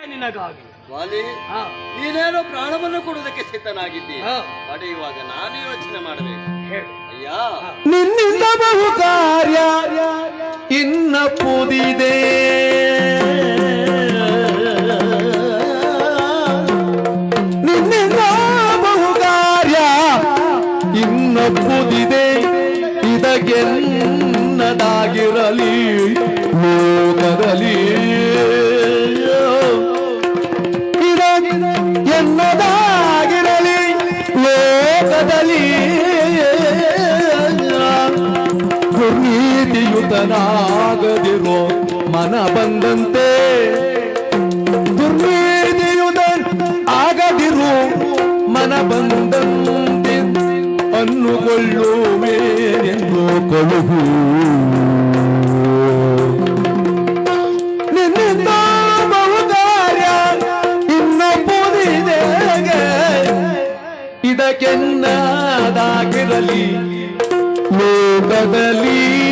ನಿನಗಾಗಿ. ವಾಲಿ ನೀನೇನೋ ಪ್ರಾಣವನ್ನು ಕೊಡುವುದಕ್ಕೆ ಸಿದ್ಧನಾಗಿದ್ದೀಯ ಹಾ, ಪಡೆಯುವಾಗ ನಾನು ಯೋಚನೆ ಮಾಡಬೇಕು. ಅಯ್ಯ. ನಿನ್ನಿಂದ ಬಹು ಕಾರ್ಯ ಇನ್ನ ಪುದಿದೆ. ನಿನ್ನಿಂದ ಬಹು ಕಾರ್ಯ ಇನ್ನ ಪುದಿದೆ. ಇದಗೆನ್ನದಾಗಿರಲಿ. ಎನ್ನದಾಗಿರಲಿ ಲೋಕದಲ್ಲಿ. ದುರ್ನೀತಿಯುತನಾಗದಿರೋ ಮನ ಬಂದಂತೆ. ದುರ್ನೀತಿಯುತ ಆಗದಿರು ಮನ ಬಂದಂತೆ ಅನ್ನುಕೊಳ್ಳುವೆ ಎಂದು ನಿನ್ನಿಂದ ಇದಕ್ಕೆನ್ನದಾಗಿರಲಿ ಲೋಕದಲ್ಲಿ